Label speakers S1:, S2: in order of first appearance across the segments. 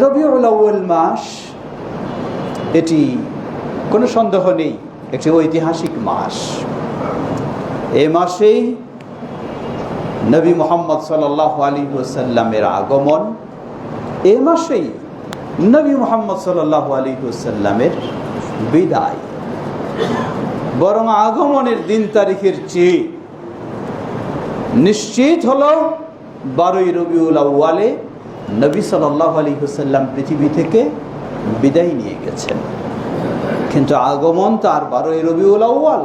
S1: রবিউল আউ্য়াল মাস, এটি কোনো সন্দেহ নেই, একটি ঐতিহাসিক মাস। এ মাসেই নবী মোহাম্মদ সাল্লাহ আলী ওসাল্লামের আগমন। এ মাসেই নবী মোহাম্মদ সাল্লাহ আলী ওসাল্লামের বিদায়। বরং আগমনের দিন তারিখের চেয়ে নিশ্চিত হলো বারোই রবিউল আউ্য়ালে নবী সাল্লাহ আলী হুসাল্লাম পৃথিবী থেকে বিদায় নিয়ে গেছেন। কিন্তু আগমন তার বারোই রবিউল আউ্য়াল,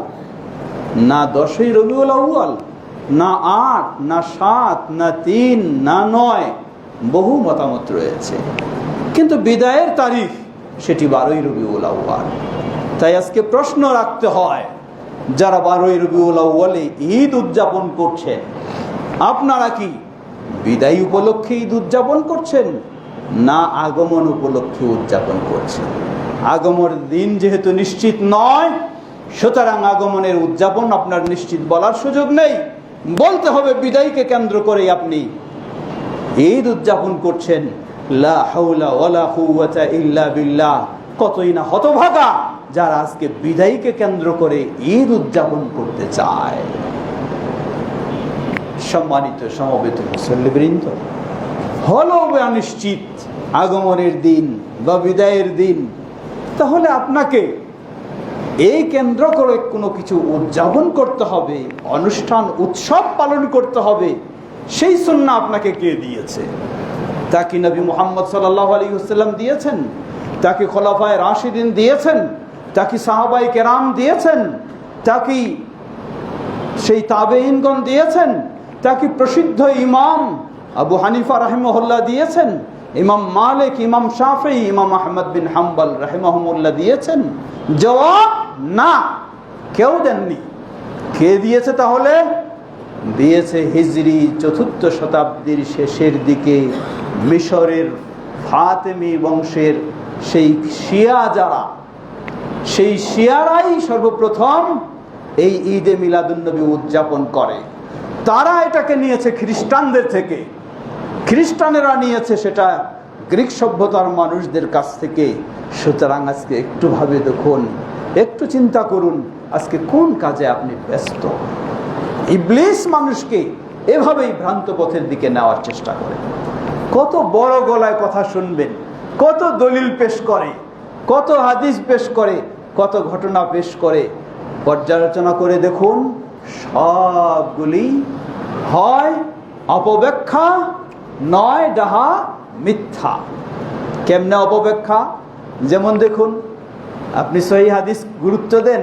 S1: না দশই রবিউল আউ্য়াল, না আট, না সাত, না তিন, না নয়, বহু মতামত রয়েছে। কিন্তু বিদায়ের তারিখ সেটি বারোই রবিউল আউ্য়াল। তাই আজকে প্রশ্ন রাখতে হয়, যারা বারোই রবিউল আউ্য়ালে ঈদ উদযাপন করছেন, আপনারা কি বিদায় উপলক্ষে ঈদ উদযাপন করছেন, না আগমন উপলক্ষে উদযাপন করছেন? আগমনের দিন যেহেতু নিশ্চিত নয়, সুতরাং আগমনের উদযাপন আপনার নিশ্চিত বলার সুযোগ নেই। বলতে হবে বিদায়কে কেন্দ্র করে আপনি। ঈদ উদযাপন করছেন কতই না হতভাগা যারা আজকে বিদায়কে কেন্দ্র করে ঈদ উদযাপন করতে চায়। সম্মানিত সমবেত মুসল্লিবৃন্দ হলো অনিশ্চিত আগমনের দিন বা বিদায়ের দিন, তাহলে আপনাকে এই কেন্দ্র করে কোনো কিছু উদযাপন করতে হবে, অনুষ্ঠান, উৎসব পালন করতে হবে, সেই সন্না আপনাকে কে দিয়েছে? তা কি নবী মোহাম্মদ সাল্লাহ আলী হুসাল্লাম দিয়েছেন? তাকে খোলাফায় রাশিদিন দিয়েছেন? তাকে সাহাবাই কেরাম দিয়েছেন? তাকে সেই তাবেইনগণ দিয়েছেন? তাকে প্রসিদ্ধ ইমাম? আবু হানিফা রাহেমহল্লা দিয়েছেন। ইমাম মালিক, ইমাম শাফি, ইমাম আহমদ বিন হাম্বল রাহেমহমুল্লাহ দিয়েছেন। জবাব, না। কেউ দেননি। কে দিয়েছে তাহলে? দিয়েছে হিজরি চতুর্থ শতাব্দীর শেষের দিকে মিশরের ফাতেমি বংশের সেই শিয়া যারা। সেই শিয়ারাই সর্বপ্রথম এই ঈদে মিলাদুন্নবী উদযাপন করে। তারা এটাকে নিয়েছে খ্রিস্টানদের থেকে। খ্রিস্টানেরা নিয়েছে সেটা গ্রিক সভ্যতার মানুষদের কাছ থেকে। সুতরাং আজকে একটু ভাবে দেখুন, একটু চিন্তা করুন, আজকে কোন কাজে আপনি ব্যস্ত? ইবলিস মানুষকে এভাবেই ভ্রান্ত পথের দিকে নেওয়ার চেষ্টা করে। কত বড় গলায় কথা শুনবেন, কত দলিল পেশ করে, কত হাদিস পেশ করে, কত ঘটনা পেশ করে। পর্যালোচনা করে দেখুন সবগুলি হয়, অপব্যাখ্যা নয়, ডাহা মিথ্যা। কেমনে অপব্যাখ্যা? যেমন দেখুন, আপনি সহি হাদিস গুরুত্ব দেন,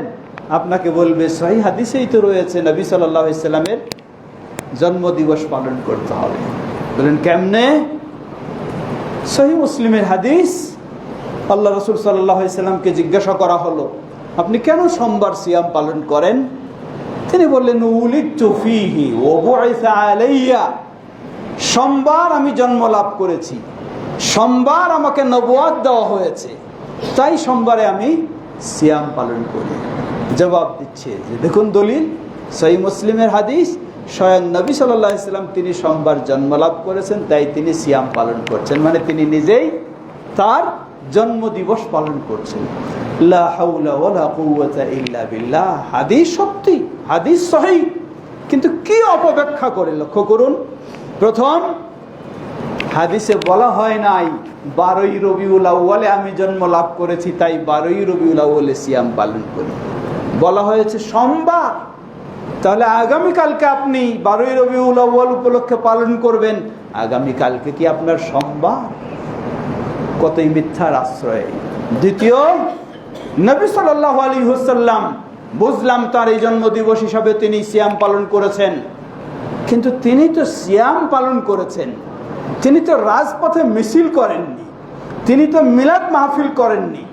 S1: আপনাকে বলবে, সহি হাদিসেই তো রয়েছে নবী সাল্লাহ ইসলামের জন্মদিবস পালন করতে হবে। বলেন, কেমনে? সহি মুসলিমের হাদিস, আল্লাহ রসুল সাল্লাহ ইসলামকে জিজ্ঞাসা করা হলো, আপনি কেন সোমবার সিয়াম পালন করেন? তিনি বললেন সোমবার আমি জন্ম লাভ করেছি। সোমবার আমাকে নবুয়াদ দেওয়া হয়েছে। তাই সোমবারে আমি সিয়াম পালন করি। জবাব দিচ্ছে যে, দেখুন দলিল, সহি মুসলিমের হাদিস, স্বয়ং নবী সাল্লাহ ইসলাম তিনি সোমবার জন্ম লাভ করেছেন, তাই তিনি সিয়াম পালন করছেন। মানে তিনি নিজেই তার জন্ম দিবস পালন করছেন। হাদিস সত্যি। হাদিস সহি, কিন্তু কি অপব্যাখ্যা করে লক্ষ্য করুন। প্রথম, হাদিসে বলা হয় নাই, বারোই রবিউল আউ্বালে আমি জন্ম লাভ করেছি, তাই বারোই রবিউল আউ্বালে সিয়াম পালন করি। বলা হয়েছে সোমবার, তাহলে আগামীকালকে আপনি বারোই রবিউল আউ্বাল উপলক্ষে পালন করবেন, আগামীকালকে কি আপনার সোমবার? কতই মিথ্যার আশ্রয়। দ্বিতীয়, নবী সাল্লাহ আলী হুসাল্লাম বুঝলাম তার এই জন্মদিবস হিসাবে তিনি সিয়াম পালন করেছেন। কিন্তু তিনি তো সিয়াম পালন করেছেন। তিনি তো রাজপথে মিছিল করেননি। তিনি তো মিলাদ মাহফিল করেননি।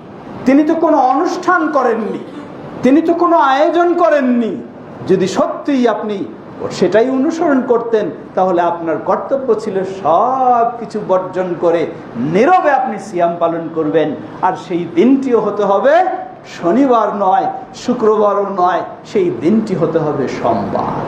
S1: তিনি তো কোনো অনুষ্ঠান করেননি। তিনি তো কোনো আয়োজন করেননি। যদি সত্যিই আপনি সেটাই অনুসরণ করতেন, তাহলে আপনার কর্তব্য ছিল সব কিছু বর্জন করে নীরবে আপনি সিয়াম পালন করবেন। আর সেই দিনটিও হতে হবে শনিবার নয় শুক্রবারও নয় সেই দিনটি হতে হবে সোমবার।